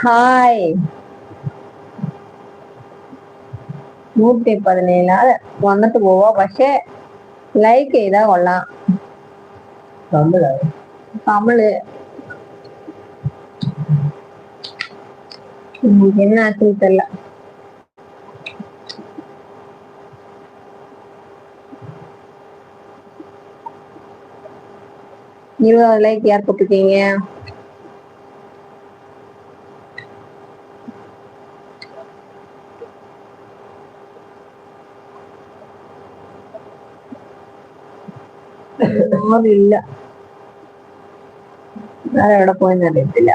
Hi നൂറ്റി പതിനേഴ് വന്നിട്ട് പോവാ പക്ഷെ ലൈക്ക് ചെയ്താ കൊള്ളാം தமிழ் தமிழ് இன்னைக்கு என்ன ஆச்சுன்னு தெரியல இருபது லைக் யார் போட்டிருக்கீங்க ആരും ഇല്ല വേറെ എവിടെ പോയെന്ന് അറിയത്തില്ല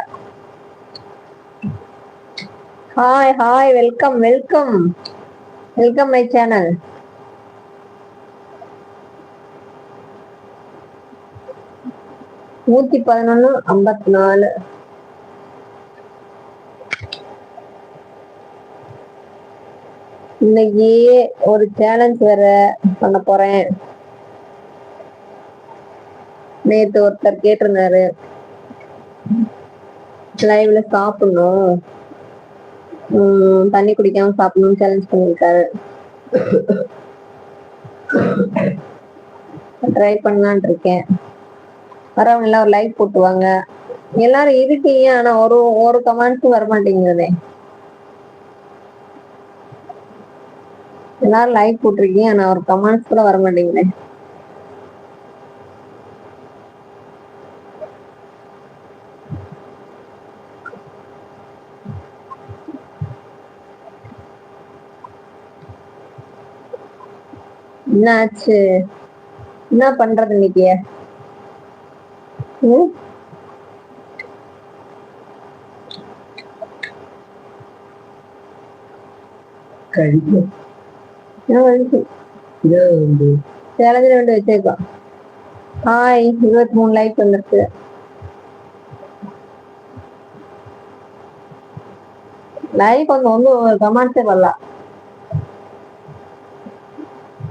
hi hi welcome welcome welcome my channel நூத்தி பதினொன்னு ஐம்பத்தி நாலு இன்னைக்கு ஒரு சேலஞ்ச் வேற பண்ண போறேன் நேத்து ஒருத்தர் கேட்டிருந்தாரு. லைவ்ல சாப்பிடணும். உம் தண்ணி குடிக்காம சாப்பிடணும் சேலஞ்ச் பண்ணிருக்காரு. ட்ரை பண்ணலான் இருக்கேன். வரவங்க எல்லாம் ஒரு லைக் போட்டுவாங்க. எல்லாரும் இருக்கீங்க ஆனா ஒரு ஒரு கமெண்ட்ஸும் வர மாட்டேங்கிறதே எல்லாரும் லைக் போட்டிருக்கீங்க ஆனா ஒரு கமெண்ட்ஸ் கூட வர மாட்டேங்குதே என்ன பண்றது இன்னைக்கு ம்? கழிக்கும் என்ன வந்துச்சு இதான் வந்து சேலஞ்சு ரெண்டு வச்சேக்கா ஹாய் இருபத்தி மூணு லைக் வந்திருக்கு. லைக் வந்து ஒன்றும் கமெண்ட்ஸே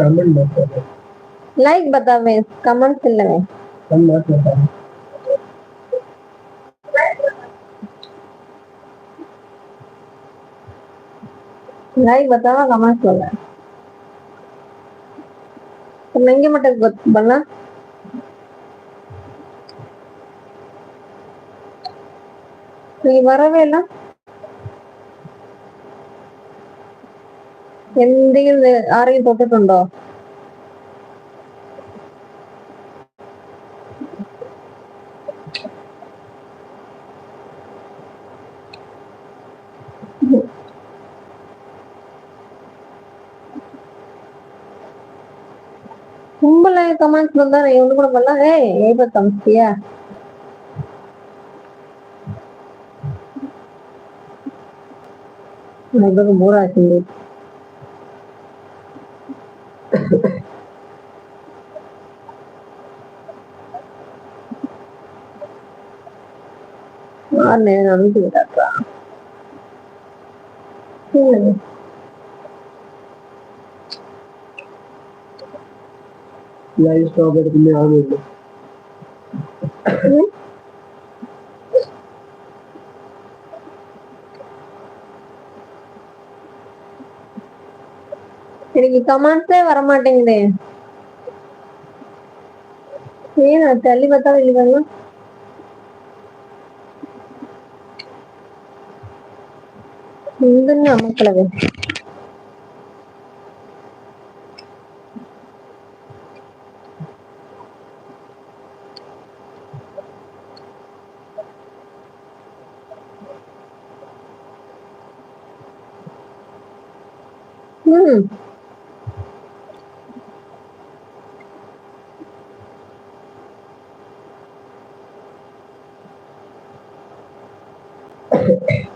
இல்ல ஏன் ஸ்டாப் ஆயிட்டியா தமிழ் மட்டும் லைக் பத்தாவே கமெண்ட்ஸ் இல்லவே நம்ம மாற்றம் லைக் பத்தாவா கமெண்ட்ஸ் சொல்ல நம்ம எங்க மட்டும் பண்ணா? நீங்க வரவே இல்ல? എന്തെങ്കിലും ആരെയും തൊട്ടിട്ടുണ്ടോ? கும்பல கமெண்ட்ஸ் வந்தா இவனு கூட பண்ணல ஏ ஏப கம்சியா போராச்சு ஆறு நேரம் நடந்துக்கிறாப்பா லைவ் ஸ்டாப் எடுத்துமே ஆன் இல்லை. எனக்கு கமெண்ட்ஸே வரமாட்டேங்குதே. ஏன் நான் தள்ளி பார்த்தா வெளியே வரலாம் ಬಂದನ್ನು ಮಕ್ಕಳವೆ ಹ್ಮ್ Okay.